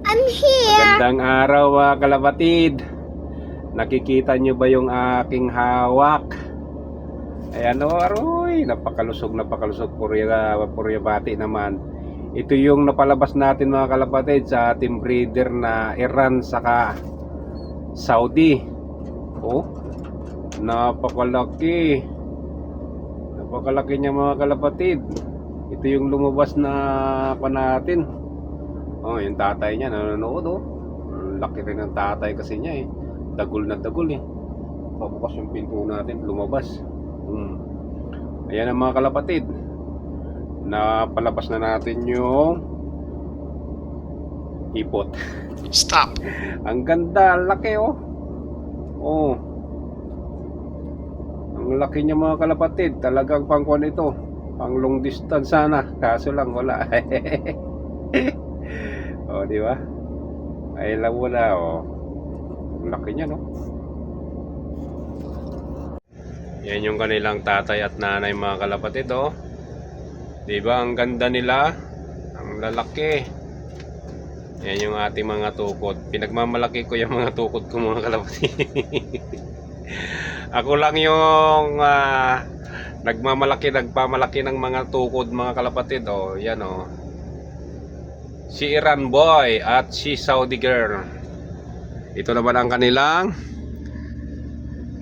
I'm here. Magandang araw mga kalabatid. Nakikita nyo ba yung aking hawak? Ayan o, aroy, napakalusog, napakalusog, purya, purya bati naman. Ito yung napalabas natin mga kalapatid sa ating breeder na Iran saka Saudi. Oh, napakalaki. Napakalaki niya mga kalapatid. Ito yung lumabas na pa natin. Oh, yung tatay niya nanonood oh. Laki rin ng tatay kasi niya eh. Dagol na dagol eh. Pabukas yung pinto natin, lumabas. Hmm. Ayan ang mga kalapatid. Napalabas na natin yung ipot. Stop. Ang ganda, laki oh. Oh. Ang laki niya mga kalapatid. Talagang pangkuan ito. Pang long distance sana. Kaso lang wala. oh, di ba? Ay lang wala oh. Laki niya no. Yan yung kanilang tatay at nanay mga kalapatid oh. Di ba ang ganda nila? Ang lalaki. Yan yung ating mga tukod. Pinagmamalaki ko yung mga tukod ko mga kalapatid. Ako lang yung ah, nagmamalaki, nagpamalaki ng mga tukod mga kalapatid. Oh, yan oh. Si Iran boy at si Saudi girl. Ito naman ang kanilang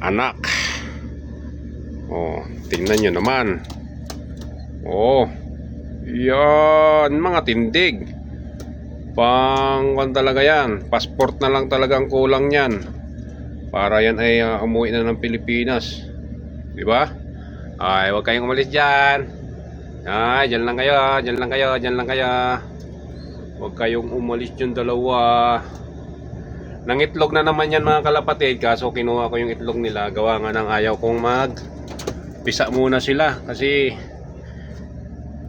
anak. Oh, tingnan nyo naman. Oh, yan mga tindig. Pang kwan talaga yan. Passport na lang talagang kulang yan. Para yan ay uh, umuwi na ng Pilipinas. Di ba? Ay, huwag kayong umalis dyan. Ay, dyan lang kayo, dyan lang kayo, dyan lang kayo. Huwag kayong umalis dyan dalawa. Nangitlog na naman yan mga kalapatid. Kaso kinuha ko yung itlog nila. Gawa nga ng ayaw kong mag pisa muna sila. Kasi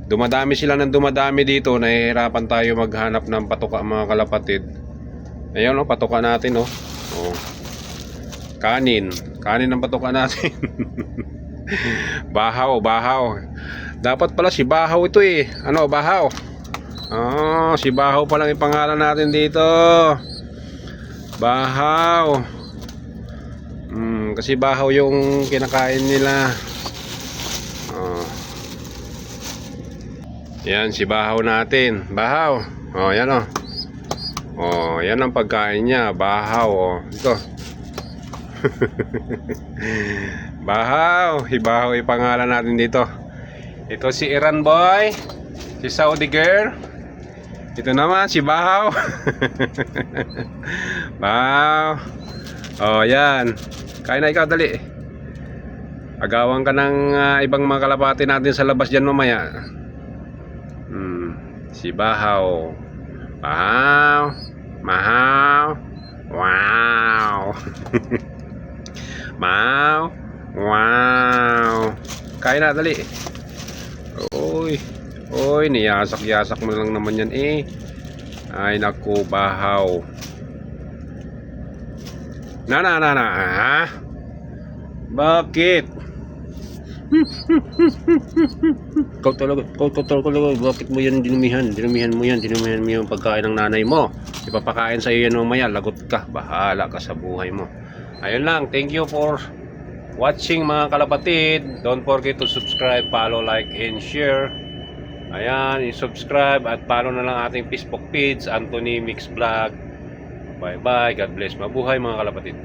dumadami sila ng dumadami dito. Nahihirapan tayo maghanap ng patuka mga kalapatid. Ayun no, patuka natin no. Oh. Kanin. Kanin ang patuka natin. bahaw, bahaw. Dapat pala si Bahaw ito eh. Ano, Bahaw? Oh, si Bahaw pa lang ipangalan natin dito. Bahaw. Hmm, kasi Bahaw yung kinakain nila. Oh. Yan si Bahaw natin. Bahaw. Oh, yan oh. Oh, yan ang pagkain niya. Bahaw oh. Ito. Bahaw. Ibahaw ipangalan natin dito. Ito si Iran boy. Si Saudi girl. Ito naman si Bahaw. Bahaw. Oh, yan. Kain na ikaw dali. Agawan ka ng ah, ibang mga kalapati natin sa labas diyan mamaya. Hmm, si Bahaw. Bahaw. Mahaw. Wow. Mau. Wow. Kain na dali. Oy. Oy, niyasak-yasak mo lang naman yan eh. Ay naku, bahaw. Na na na na. Ha? Bakit? Ikaw talaga, ikaw ikaw talaga, bakit mo yan dinumihan? Dinumihan mo yan, dinumihan mo yung pagkain ng nanay mo. Ipapakain sa iyo yan mamaya, lagot ka, bahala ka sa buhay mo. Ayun lang, thank you for watching mga kalapatid. Don't forget to subscribe, follow, like, and share. Ayan, i-subscribe at follow na lang ating Facebook page, Anthony Mix Vlog. Bye-bye, God bless. Mabuhay mga kalapatid.